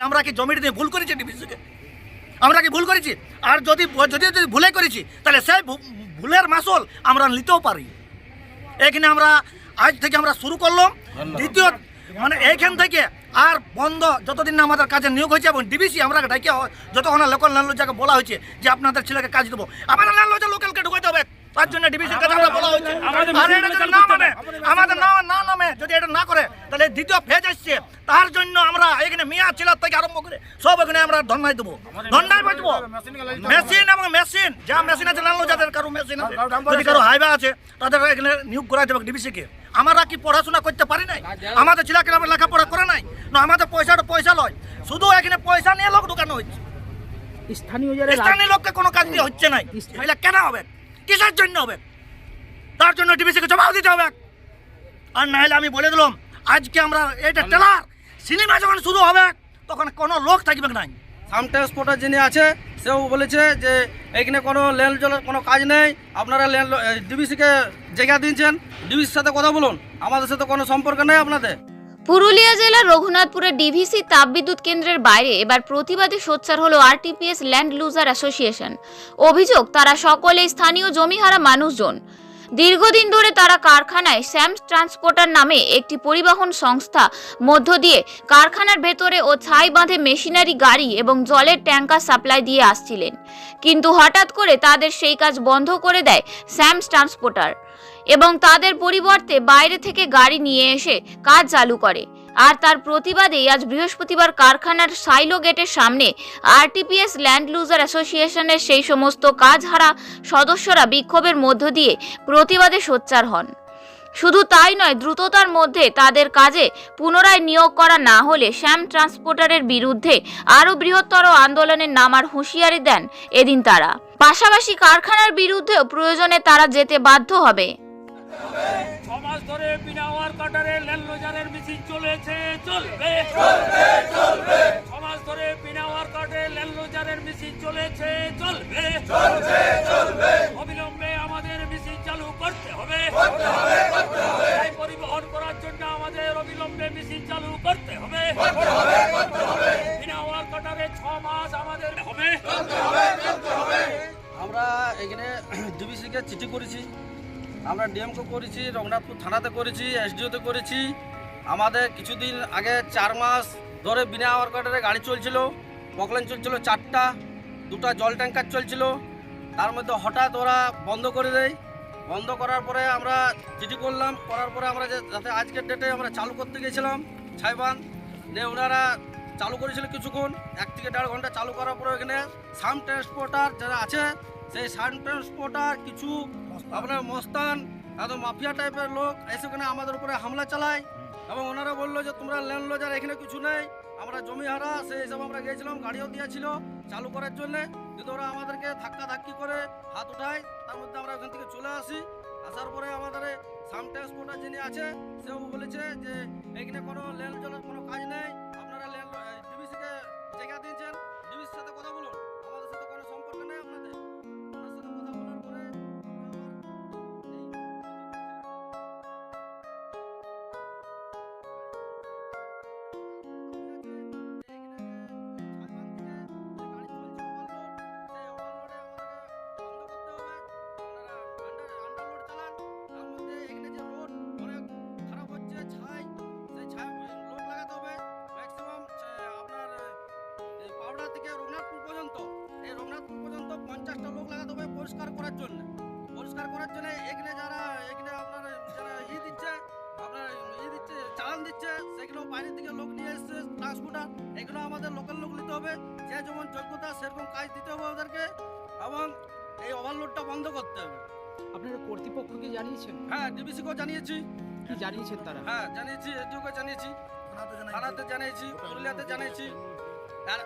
আমরা কি জমিটা নিয়ে ভুল করেছি ডিভিসিকে? আমরা কি ভুল করেছি? আর যদি যদি যদি ভুলে করেছি তাহলে সেই ভুলের মাসল আমরা নিতেও পারি। এখানে আমরা আজ থেকে আমরা শুরু করলাম। দ্বিতীয় মানে এইখান থেকে আর বন্ধ যতদিন না আমাদের কাজে নিয়োগ হয়েছে এবং ডিবিসি আমরা ডাকে যতক্ষণ লোকাল ল্যান্ডলজাকে বলা হয়েছে যে আপনাদের ছেলেকে কাজ দেবো। আমাদের ল্যান্ডলজা লোকালকে ঢুকাইতে হবে। তার জন্য বলা হয়েছে। আর এটা যদি না মানে আমাদের না না নামে যদি এটা না করে তাহলে দ্বিতীয় ফেজ আসছে তার জন্য আমরা এখানে মিয়া থেকে আরম্ভ করে সব এখানে আমরা ধর্নায় দেবো। ধর্নায় বাঁচবো মেশিন এবং মেশিন যা মেশিন আছে নালো যাদের কারও মেশিন আছে। যদি কারও হাইবা আছে তাদের এখানে নিয়োগ করা যাবে ডিবিসিকে আমরা কি পড়াশোনা করতে পারি নাই? আমাদের ছেলেকে আমরা লেখাপড়া করে নাই? না আমাদের পয়সাটা পয়সা লয়। শুধু এখানে পয়সা নিয়ে লোক ঢুকানো হচ্ছে। স্থানীয় স্থানীয় লোককে কোনো কাজ দিয়ে হচ্ছে নাই। তাহলে কেন হবে? কিসের জন্য হবে? তার জন্য ডিবিসিকে জবাব দিতে হবে। আর না হলে আমি বলে দিলাম আজকে আমরা এটা টেলার সিনেমা যখন শুরু হবে তখন কোনো লোক থাকবে নাই। সাম ট্রান্সপোর্টার যিনি আছে সেও বলেছে যে এইখানে কোনো লেন জলের কোনো কাজ নেই। আপনারা লেন ডিবিসিকে জায়গা দিয়েছেন। ডিবিসির সাথে কথা বলুন। আমাদের সাথে কোনো সম্পর্ক নেই আপনাদের। পুরুলিয়া জেলার রঘুনাথপুরের ডিভিসি তাপবিদ্যুৎ কেন্দ্রের বাইরে এবার প্রতিবাদে সোচ্চার হলো আরটিপিএস ল্যান্ড লুজার অ্যাসোসিয়েশন অভিযোগ, তারা সকলে স্থানীয় জমিহারা মানুষজন। দীর্ঘদিন ধরে তারা কারখানায় স্যামস ট্রান্সপোর্টার নামে একটি পরিবহন সংস্থা, মধ্য দিয়ে কারখানার ভেতরে ও ছাই বাঁধে মেশিনারি গাড়ি এবং জলের ট্যাঙ্কার সাপ্লাই দিয়ে আসছিলেন। কিন্তু হঠাৎ করে তাদের সেই কাজ বন্ধ করে দেয় স্যামস ট্রান্সপোর্টার এবং তাদের পরিবর্তে বাইরে থেকে গাড়ি নিয়ে এসে কাজ চালু করে। আর তার প্রতিবাদেই আজ বৃহস্পতিবার কারখানার সাইলো গেটের সামনে আরটিপিএস ল্যান্ড লুজার অ্যাসোসিয়েশনের সেই সমস্ত কাজহারা সদস্যরা বিক্ষোভের মধ্য দিয়ে প্রতিবাদে সোচ্চার হন। শুধু তাই নয়, দ্রুততার মধ্যে তাদের কাজে পুনরায় নিয়োগ করা না হলে শ্যাম ট্রান্সপোর্টারের বিরুদ্ধে আরও বৃহত্তর আন্দোলনের নামার হুঁশিয়ারি দেন এদিন তারা। পাশাপাশি কারখানার বিরুদ্ধেও প্রয়োজনে তারা যেতে বাধ্য হবে। চলবে চলবে চলবে। সমাজ ধরে বিনা ওয়ার কাটে ল্যান্ডলোজারের মিছিল চলেছে চলবে। চলবে চলবে। অবিলম্বে আমাদের মিছিল চালু করতে হবে। করতে হবে করতে হবে। তাই পরিবহন করার জন্য আমাদের অবিলম্বে মিছিল চালু করতে হবে। করতে হবে করতে হবে। বিনা ওয়ার কাটারে ছ মাস আমাদের হবে। আমরা এখানে ডিবিসিকে চিঠি করেছি। আমরা ডিএমকে করেছি রঘুনাথপুর থানাতে করেছি এসডিওতে করেছি। আমাদের কিছুদিন আগে চার মাস ধরে বিনা আওয়ার কার্ডারে গাড়ি চলছিল বকলেন চলছিল চারটা, দুটো জল ট্যাঙ্কার চলছিল। তার মধ্যে হঠাৎ ওরা বন্ধ করে দেয়। বন্ধ করার পরে আমরা চিঠি করলাম, করার পরে আমরা যে যাতে আজকের ডেটে আমরা চালু করতে গেছিলাম ছাইবান দিয়ে ওনারা চালু করেছিল কিছুক্ষণ, এক থেকে দেড় ঘণ্টা চালু করার পরে এখানে সাম ট্রান্সপোর্টার যারা আছে, সেই সাম ট্রান্সপোর্টার কিছু আপনার মস্তান একদম মাফিয়া টাইপের লোক এসে ওখানে আমাদের উপরে হামলা চালায়। এবং ওনারা বলল যে তোমরা ল্যান্ড লজার এখানে কিছু নেই। আমরা জমি হারা, সেই হিসাবে আমরা গিয়েছিলাম, গাড়িও দিয়েছিল চালু করার জন্যে। কিন্তু ওরা আমাদেরকে ধাক্কা ধাক্কি করে হাত উঠায়, তার মধ্যে আমরা ওখান থেকে চলে আসি। আসার পরে আমাদের সাম ট্রান্সপোর্টার যিনি আছে, সেও বলেছে যে, এখানে কোনো ল্যান্ড জলের কোনো কাজ নেই। পঞ্চাশটা লোক লাগাতে হবে পরিষ্কার করার জন্য। পরিষ্কার করার জন্য এখানে যারা এখানে আপনার যারা ই দিচ্ছে আপনার ই দিচ্ছে চালান দিচ্ছে সেগুলো বাইরে থেকে লোক নিয়ে এসছে ট্রান্সপোর্টার এগুলো আমাদের লোকাল লোক নিতে হবে। যে যেমন যোগ্যতা সেরকম কাজ দিতে হবে ওদেরকে এবং এই ওভারলোডটা বন্ধ করতে হবে। আপনারা কর্তৃপক্ষকে জানিয়েছেন? হ্যাঁ ডিবিসিকেও জানিয়েছি। কি জানিয়েছেন তারা? হ্যাঁ জানিয়েছি এটিওকে জানিয়েছি। থানাতে জানিয়েছি পুরুলিয়াতে জানিয়েছি আর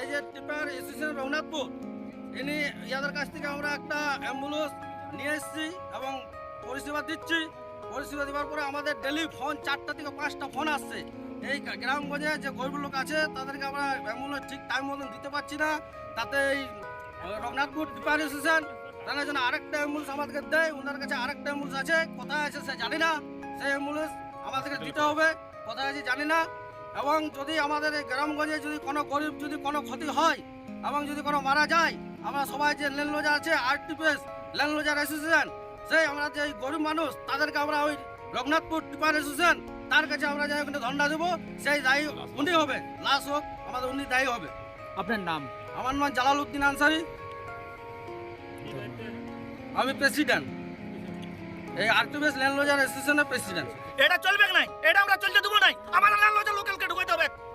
এই যে টিপার এসোসিয়েশন রঘুনাথপুর ইনি ইয়াদের কাছ থেকে আমরা একটা অ্যাম্বুলেন্স নিয়ে এসেছি এবং পরিষেবা দিচ্ছি। পরিষেবা দেওয়ার পরে আমাদের ডেলি ফোন চারটা থেকে পাঁচটা ফোন আসছে। এই গ্রামগঞ্জে যে গরিব লোক আছে তাদেরকে আমরা অ্যাম্বুলেন্স ঠিক টাইম মতন দিতে পারছি না। তাতে এই রঘুনাথপুর টিপার এসোসিয়েশন তারা যেন আরেকটা অ্যাম্বুলেন্স আমাদেরকে দেয়। ওনার কাছে আরেকটা অ্যাম্বুলেন্স আছে। কোথায় আছে সে জানি না। সেই অ্যাম্বুলেন্স আমাদেরকে দিতে হবে। কোথায় আছে জানি না। এবং যদি আমাদের এই গ্রামগঞ্জে যদি কোনো গরিব যদি কোনো ক্ষতি হয় এবং যদি কোনো মারা যায় আমরা সবাই যে লেন লোজার আছে আরটিপিএস লেন লোজার অ্যাসোসিয়েশন সেই আমরা যে গরিব মানুষ তাদেরকে আমরা ওই রঘুনাথপুর টিপার অ্যাসোসিয়েশন তার কাছে আমরা যে ওখানে ধর্ণা দেবো। সেই দায়ী উনি হবে লাশ হোক আমাদের উনি দায়ী হবে। আপনার নাম? আমার নাম জালাল উদ্দিন আনসারি। আমি প্রেসিডেন্ট এই আরটিপিএস লেন লোজার অ্যাসোসিয়েশনের প্রেসিডেন্ট এটা চলবে না এটা আমরা চলতে দেবো নাই। আমার লোকালকে ঢুকাইতে হবে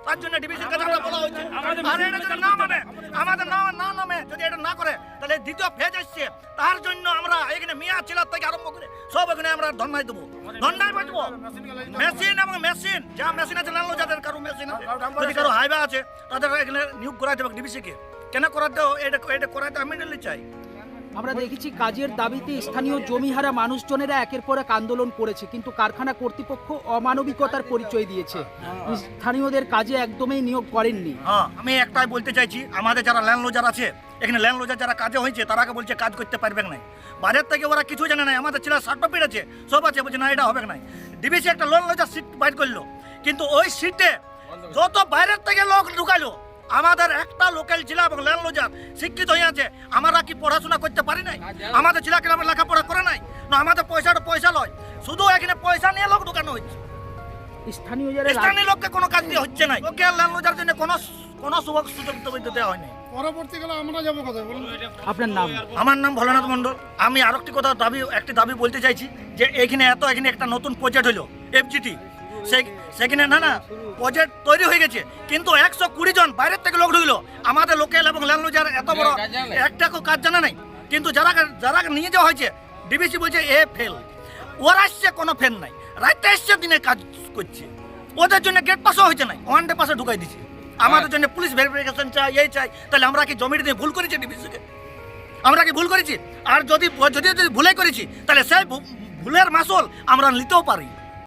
তার জন্য ডিভিশন কাছে আমরা বলা হচ্ছে আর এটা যদি না মানে আমাদের না না নামে যদি এটা না করে তাহলে দ্বিতীয় ফেজ আসছে তার জন্য আমরা এখানে মিয়া চিলার থেকে আরম্ভ করে সব এখানে আমরা ধর্নায় দেবো। ধর্নায় বাঁচবো মেশিন এবং মেশিন যা মেশিন আছে লাল যাদের কারও মেশিন আছে। যদি কারও হাইওয়ে আছে তাদের এখানে নিয়োগ করাইতে হবে ডিবিসিকে কেন করাতে? এটা এটা করাইতে আমি চাই। আমরা দেখেছি কাজের দাবিতে স্থানীয় জমিহারা মানুষজনেরা একের পর এক আন্দোলন করেছে, কিন্তু কারখানা কর্তৃপক্ষ অমানবিকতার পরিচয় দিয়েছে। স্থানীয়দের কাজে একদমই নিয়োগ করেননি। হ্যাঁ আমি একটাই বলতে চাইছি, আমাদের যারা ল্যান্ড লোজার আছে, এখানে ল্যান্ড লোজার যারা কাজে হয়েছে তারাকে বলছে কাজ করতে পারবে না। বাজার থেকে ওরা কিছু জানে না আমাদের ছেলে সার্টিফিকেট আছে, সব আছে, বলছে না, এটা হবে না। ডিবিসি একটা লোন লোজার সিট বাইর করল, কিন্তু ওই সিটে যত বাইরের থেকে লোক ঢুকালো আমাদের একটা লোকাল ছিল এবং ল্যান্ড লোজার শিক্ষিত হয়ে আছে আমরা কি পড়াশোনা করতে পারি নাই? আমাদের ছেলেকে আমরা লেখাপড়া করে নাই? না আমাদের পয়সাটা পয়সা লয়। শুধু এখানে পয়সা নিয়ে লোক ঢুকানো হচ্ছে স্থানীয় স্থানীয় লোককে কোনো কাজ দিয়ে হচ্ছে না লোকের ল্যান্ড লোজার জন্য কোনো কোনো সুযোগ সুযোগ দেওয়া হয়নি। পরবর্তীকালে আমরা যাব কোথায় বলুন? আপনার নাম? আমার নাম ভোলানাথ মণ্ডল। আমি আরও একটি কথা দাবি একটি দাবি বলতে চাইছি যে এখানে এত এখানে একটা নতুন প্রজেক্ট হলো এফজিটি সেখানে না না প্রজেক্ট তৈরি হয়ে গেছে। কিন্তু একশো কুড়ি জন বাইরের থেকে লোক ঢুকলো। আমাদের লোকেল এবং ল্যান্ডলোজার এত বড়, একটা কাজ জানা নাই। কিন্তু যারা যারা নিয়ে যাওয়া হয়েছে, ডিবিসি বলছে এ ফেল। ওরা আসছে, কোনো ফেল নাই। রাইতে আসছে দিনে কাজ করছে। ওদের জন্য গেট পাসও হয়েছে নাই। ওয়ান ডে পাসে ঢুকাই দিছে। আমাদের জন্য পুলিশ ভেরিফিকেশন চাই, এই চাই। তাহলে আমরা কি জমিটা দিয়ে ভুল করেছি ডিবিসিকে আমরা কি ভুল করেছি? আর যদি যদি যদি ভুলে করেছি, তাহলে সেই ভুলের মাসুল আমরা নিতেও পারি।